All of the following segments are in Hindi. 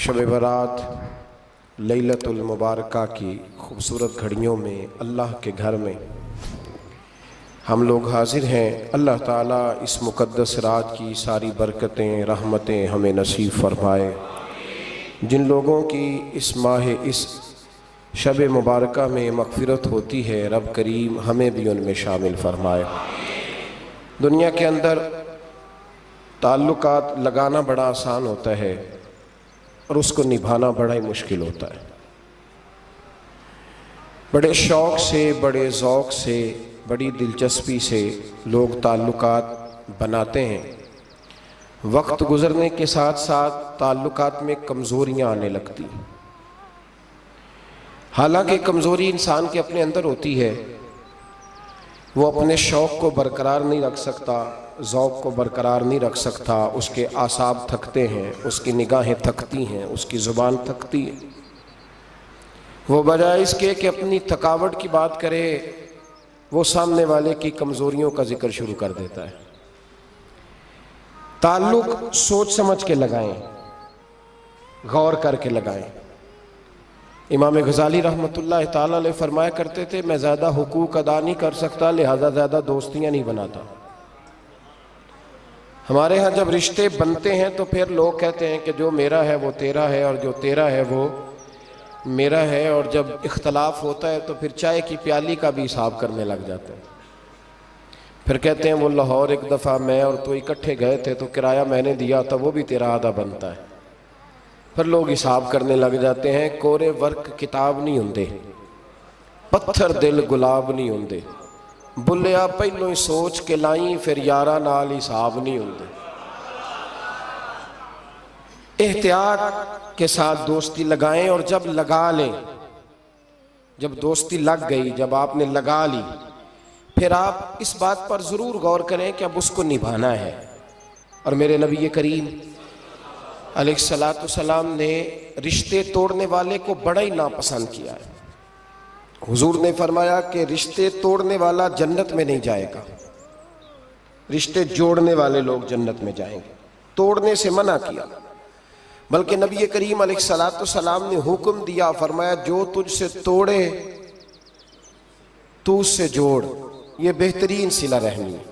शब बरात, लैलतुल की खूबसूरत घड़ियों में, अल्लाह के घर में। हम लोग हाजिर हैं, अल्लाह ताला इस मुक़द्दस रात की सारी बरकतें, रहमतें हमें नसीब फरमाए। जिन लोगों की इस माह, इस शब मुबारक में मगफ़रत होती है, रब करीम हमें भी उनमें शामिल फरमाए। दुनिया के अंदर ताल्लुकात लगाना बड़ा आसान होता है। और उसको निभाना बड़ा ही मुश्किल होता है। बड़े शौक़ से, बड़े ज़ौक़ से, बड़ी दिलचस्पी से लोग ताल्लुकात बनाते हैं। वक्त गुज़रने के साथ साथ ताल्लुकात में कमज़ोरियाँ आने लगती हालाँकि कमज़ोरी इंसान के अपने अंदर होती है। वो अपने शौक़ को बरकरार नहीं रख सकता ज़ौक़ को बरकरार नहीं रख सकता। उसके आसाब थकते हैं, उसकी निगाहें थकती हैं, उसकी ज़ुबान थकती है। वो बजाय इसके कि अपनी थकावट की बात करे, वो सामने वाले की कमज़ोरियों का ज़िक्र शुरू कर देता है। ताल्लुक सोच समझ के लगाएँ, गौर करके लगाएँ। इमाम गज़ाली रहमत ताला फरमाया करते थे, मैं ज़्यादा हुकूक अदा नहीं कर सकता, लिहाजा ज़्यादा दोस्तियाँ नहीं बनाता। हमारे यहाँ जब रिश्ते बनते हैं तो फिर लोग कहते हैं कि जो मेरा है वो तेरा है और जो तेरा है वो मेरा है और जब इख्तलाफ होता है तो फिर चाय की प्याली का भी हिसाब करने लग जाते हैं। फिर कहते हैं वो लाहौर एक दफ़ा मैं और तो इकट्ठे गए थे तो किराया मैंने दिया था वो भी तेरा आधा बनता है। फिर लोग हिसाब करने लग जाते हैं कोरे वर्क किताब नहीं होंगे पत्थर दिल गुलाब नहीं होंगे बुलिया पहलों ही सोच के लाई फिर यारा हिसाब नहीं होंगे एहतियात के साथ दोस्ती लगाएँ और जब लगा लें जब दोस्ती लग गई जब आपने लगा ली फिर आप इस बात पर ज़रूर गौर करें कि अब उसको निभाना है और मेरे नबी करीम सलाम ने रिश्ते तोड़ने वाले को बड़ा ही नापसंद किया है हुजूर ने फरमाया कि रिश्ते तोड़ने वाला जन्नत में नहीं जाएगा। रिश्ते जोड़ने वाले लोग जन्नत में जाएँगे। तोड़ने से मना किया। बल्कि नबी करीम सलाम ने हुक्म दिया, फरमाया, जो तुझसे तोड़े, तू उससे जोड़। ये बेहतरीन सिला रहनी है।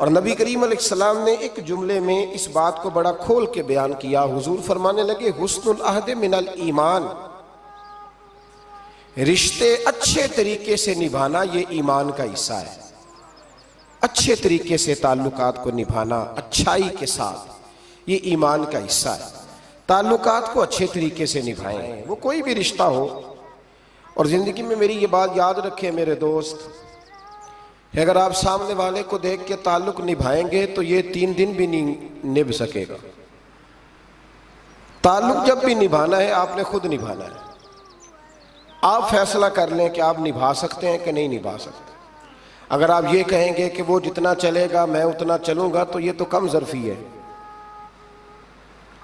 और नबी करीम सलाम ने एक जुमले में इस बात को बड़ा खोल के बयान किया। हुजूर फरमाने लगे अहद मिनल ईमान। रिश्ते अच्छे तरीके से निभाना ये ईमान का हिस्सा है। अच्छे तरीके से ताल्लुकात को निभाना अच्छाई के साथ ये ईमान का हिस्सा है। ताल्लुकात को अच्छे तरीके से निभाएँ, वो कोई भी रिश्ता हो। और ज़िंदगी में मेरी ये बात याद रखें मेरे दोस्त अगर आप सामने वाले को देख के ताल्लुक निभाएँगे तो ये तीन दिन भी नहीं निभ सकेगा। ताल्लुक जब भी निभाना है, आपने खुद निभाना है। आप फैसला कर लें कि आप निभा सकते हैं कि नहीं निभा सकते। अगर आप ये कहेंगे कि वो जितना चलेगा, मैं उतना चलूँगा तो ये तो कम जरफी है।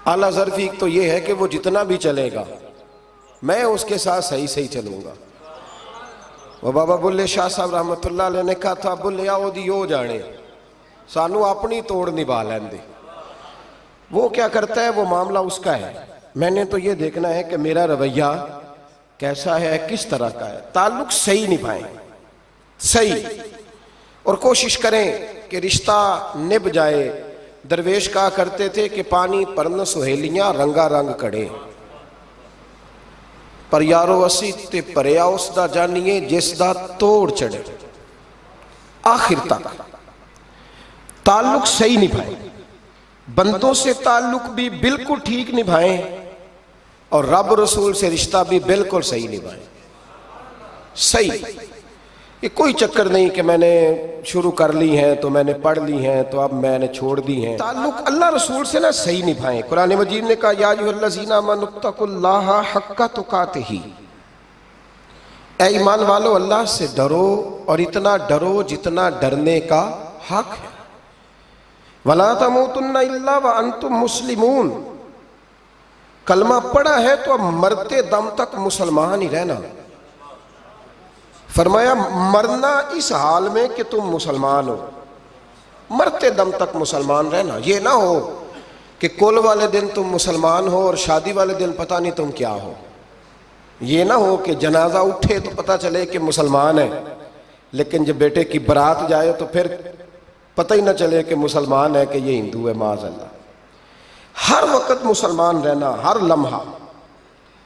आला जरफी तो ये है कि वो जितना भी चलेगा, मैं उसके साथ सही सही चलूँगा। वो बाबा बुल्ले शाह साहब रहमत ने कहा था, बुल्ले आओ दी हो जाने। सानू अपनी तोड़ निभा लेंदे। वो क्या करता है? वो मामला उसका है। मैंने तो ये देखना है कि मेरा रवैया कैसा है, किस तरह का है? ताल्लुक सही निभाएँ। सही। और कोशिश करें कि रिश्ता निभ जाए। दरवेश कहा करते थे कि पानी परन सुहेलियाँ रंगा रंग कड़े पर यारो असी ते भरिया उसका जानिए जिसका तोड़ चढ़े। आखिर तक। ताल्लुक सही निभाए। बंदों से ताल्लुक भी बिल्कुल ठीक निभाएँ। और रब रसूल से रिश्ता भी बिल्कुल सही निभाएँ। सही। ये कोई चक्कर नहीं कि मैंने शुरू कर ली हैं तो मैंने पढ़ ली हैं तो अब मैंने छोड़ दी हैं। ताल्लुक अल्लाह रसूल से ना सही निभाएँ। कुरान मजीद ने कहा याजीना मनुतकुल्लाह हक्का ही ईमान वालो, अल्लाह से डरो और इतना डरो जितना डरने का हक है। वला तमोतुन्ना व अंतुम मुस्लिमून। कलमा पड़ा है तो अब मरते दम तक मुसलमान ही रहना। फरमाया, मरना इस हाल में कि तुम मुसलमान हो। मरते दम तक मुसलमान रहना। ये ना हो कि कुल वाले दिन तुम मुसलमान हो और शादी वाले दिन पता नहीं तुम क्या हो। ये ना हो कि जनाजा उठे तो पता चले कि मुसलमान है। लेकिन जब बेटे की बारात जाए तो फिर पता ही ना चले कि मुसलमान है कि ये हिंदू है माज अल्लाह हर वक्त मुसलमान रहना, हर लम्हा।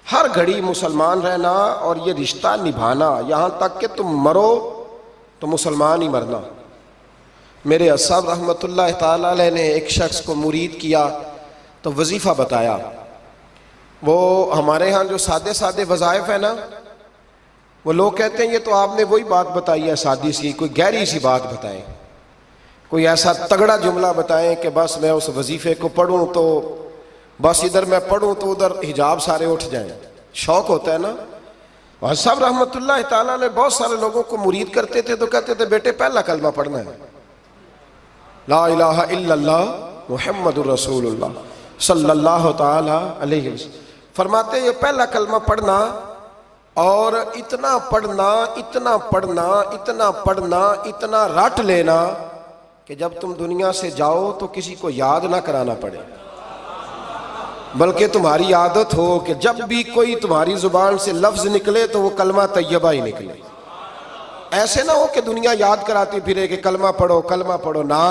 हर घड़ी मुसलमान रहना और ये रिश्ता निभाना, यहाँ तक कि तुम मरो तो मुसलमान ही मरना। मेरे असाब रहमत ताला ने एक शख्स को मुरीद किया तो वजीफ़ा बताया। वो हमारे यहाँ जो सादे सादे वज़ाइफ है ना, वो लोग कहते हैं, ये तो आपने वही बात बताई है सादी सी, कोई गहरी सी बात बताएँ। कोई ऐसा तगड़ा जुमला बताएँ कि बस मैं उस वजीफ़े को पढ़ूं तो बस इधर मैं पढ़ूं तो उधर हिजाब सारे उठ जाएँ। शौक होता है ना? और सब ताला ने बहुत सारे लोगों को मुरीद करते थे तो कहते थे, बेटे, पहला कलमा पढ़ना है। ला रसूलुल्लाह सल्लल्लाहु अलैहि फरमाते ये पहला कलमा पढ़ना और इतना पढ़ना इतना पढ़ना इतना पढ़ना, इतना रट लेना कि जब तुम दुनिया से जाओ तो किसी को याद ना कराना पड़े। बल्कि तुम्हारी आदत हो कि जब भी कोई तुम्हारी ज़ुबान से लफ्ज निकले तो वो कलमा तैयबा ही निकले। ऐसे ना हो कि दुनिया याद कराती फिरे कि कलमा पढ़ो कलमा पढ़ो। ना,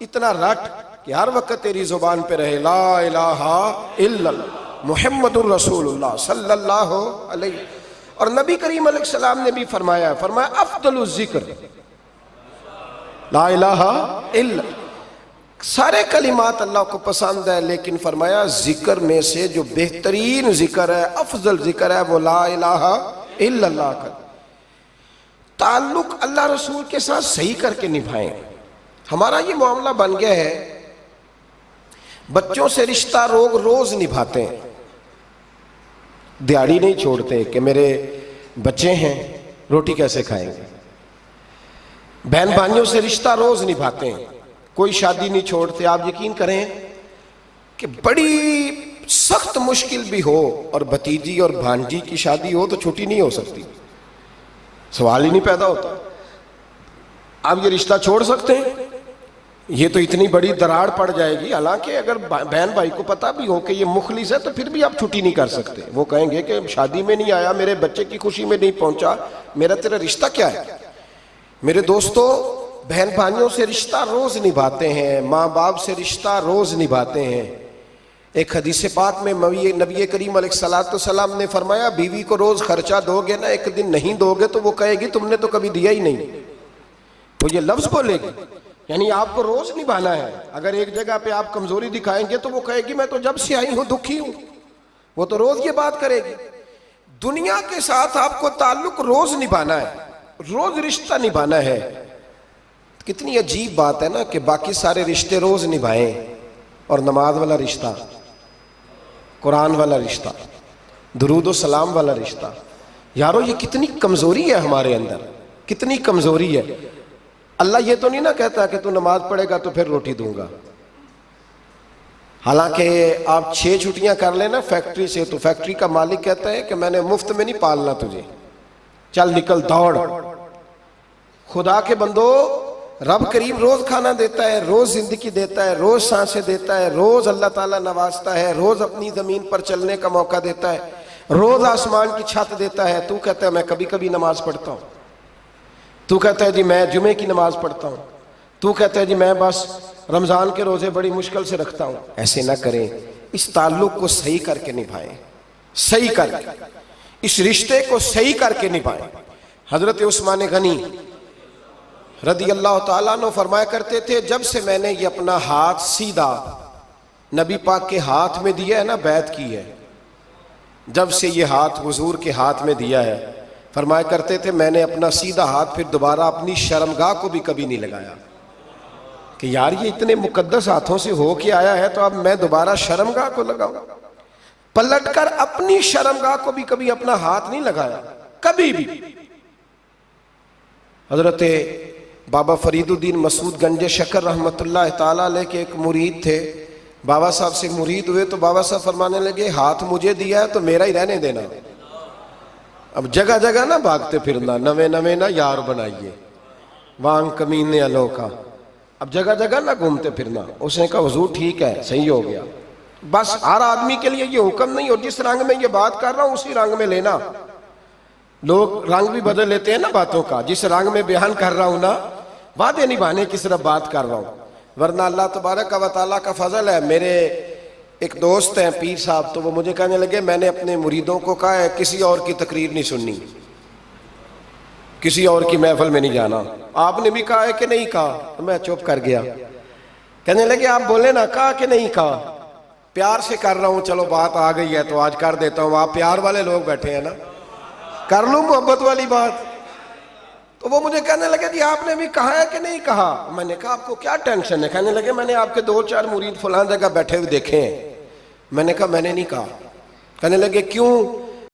इतना रट कि हर वक्त तेरी ज़ुबान पे रहे, ला इलाहा मोहम्मदुर रसूलुल्लाह सल्लल्लाहु अलैहि। और नबी करीम सलाम ने भी फरमाया फरमाया, अफदल ज़िक्र। ला इल्ला। सारे कलिमात अल्लाह को पसंद है, लेकिन फरमाया, ज़िक्र में से जो बेहतरीन ज़िक्र है, अफजल ज़िक्र है, वो ला इल्लल्लाह का। ताल्लुक अल्लाह रसूल के साथ सही करके निभाएँ। हमारा ये मामला बन गया है, बच्चों से रिश्ता रोग रोज निभाते हैं। दिहाड़ी नहीं छोड़ते कि मेरे बच्चे हैं, रोटी कैसे खाएँगे? बहन भाइयों से रिश्ता रोज निभाते हैं। कोई शादी नहीं छोड़ते। आप यकीन करें कि बड़ी सख्त मुश्किल भी हो और भतीजी और भांजी की शादी हो तो छुट्टी नहीं हो सकती। सवाल ही नहीं पैदा होता। आप ये रिश्ता छोड़ सकते हैं। ये तो इतनी बड़ी दरार पड़ जाएगी। हालाँकि अगर बहन भाई को पता भी हो कि ये मुखलिस है तो फिर भी आप छुट्टी नहीं कर सकते। वो कहेंगे कि शादी में नहीं आया, मेरे बच्चे की खुशी में नहीं पहुँचा। मेरा तेरा रिश्ता क्या है? मेरे दोस्तों बहन भाइयों से रिश्ता रोज निभाते हैं माँ बाप से रिश्ता रोज निभाते हैं। एक हदीस पाक में नबी नबी करीम सलाम ने फरमाया, बीवी को रोज खर्चा दोगे ना, एक दिन नहीं दोगे तो वो कहेगी, तुमने तो कभी दिया ही नहीं। वो ये लफ्ज बोलेगी, यानी आपको रोज निभाना है। अगर एक जगह पे आप कमज़ोरी दिखाएँगे तो वो कहेगी, मैं तो जब से आई हूँ, दुखी हूँ। वो तो रोज ये बात करेगी। दुनिया के साथ आपको ताल्लुक रोज निभाना है। रोज रिश्ता निभाना है। कितनी अजीब बात है ना कि बाकी सारे रिश्ते रोज निभाएँ और नमाज़ वाला रिश्ता, कुरान वाला रिश्ता, दरूद सलाम वाला रिश्ता। यारो, ये कितनी कमज़ोरी है हमारे अंदर, कितनी कमज़ोरी है। अल्लाह ये तो नहीं ना कहता कि तू नमाज़ पढ़ेगा तो फिर रोटी दूँगा। हालाँकि आप छह छुट्टियाँ कर लेना फैक्ट्री से तो फैक्ट्री का मालिक कहता है कि मैंने मुफ़्त में नहीं पालना तुझे। चल निकल दौड़। खुदा के बंदो, रब करीब रोज खाना देता है, रोज ज़िंदगी देता है, रोज साँसें देता है, रोज अल्लाह ताला नवाजता है, रोज अपनी ज़मीन पर चलने का मौका देता है, रोज आसमान की छत देता है। तू कहता है, मैं कभी कभी नमाज़ पढ़ता हूँ। तू कहता है, जी, मैं जुमे की नमाज़ पढ़ता हूँ। तू कहता है, जी, मैं बस रमज़ान के रोज़े बड़ी मुश्किल से रखता हूँ। ऐसे ना करें, इस ताल्लुक को सही करके निभाएँ, सही करके इस रिश्ते को सही करके निभाएँ। हज़रत उस्मान गनी रदी अल्लाह तु फरमाया करते थे, जब से मैंने ये अपना हाथ सीधा नबी पाक के हाथ में दिया है ना, बैत की है, जब से ये हाथ हजूर के हाथ में दिया है, फरमाया करते थे, मैंने अपना सीधा हाथ फिर दोबारा अपनी शर्मगाह को भी कभी नहीं लगाया। कि यार ये इतने मुकद्दस हाथों से हो के आया है तो अब मैं दोबारा शर्मगाह को लगाऊँ? पलटकर अपनी शर्मगाह को भी कभी अपना हाथ नहीं लगाया, कभी भी। हज़रत बाबा फरीदुद्दीन मसूद गंज शकर रहमत ताला के एक मुरीद थे। बाबा साहब से मुरीद हुए तो बाबा साहब फरमाने लगे, हाथ मुझे दिया है तो मेरा ही रहने देना। अब जगह जगह ना भागते फिरना नवे नवे ना यार बनाइए। वांग कमीने अलोका। अब जगह जगह ना घूमते फिरना। उसने कहा वज़ू ठीक है, सही हो गया। बस हर आदमी के लिए ये हुक्म नहीं हो जिस रंग में ये बात कर रहा हूँ, उसी रंग में लेना। लोग रंग भी बदल लेते हैं ना बातों का। जिस रंग में बयान कर रहा हूँ ना वादे निभाने की सिर्फ़ बात कर रहा हूँ। वरना अल्लाह तबारक वाली का फजल है। मेरे एक दोस्त हैं, पीर साहब तो वो मुझे कहने लगे, मैंने अपने मुरीदों को कहा है, किसी और की तकरीर नहीं सुननी। किसी और की महफल में नहीं जाना। आपने भी कहा है कि नहीं कहा? तो मैं चुप कर गया। कहने लगे, आप बोले ना, कहा कि नहीं कहा? प्यार से कर रहा हूँ, चलो, बात आ गई है तो आज कर देता हूँ। आप प्यार वाले लोग बैठे हैं ना। कर लू मोहब्बत वाली बात? तो वो मुझे कहने लगे जी आपने भी कहा है कि नहीं कहा? मैंने कहा, आपको क्या टेंशन है? कहने लगे, मैंने आपके दो चार मुरीद फलां जगह बैठे हुए देखे हैं। मैंने कहा, मैंने नहीं कहा। कहने लगे, क्यों?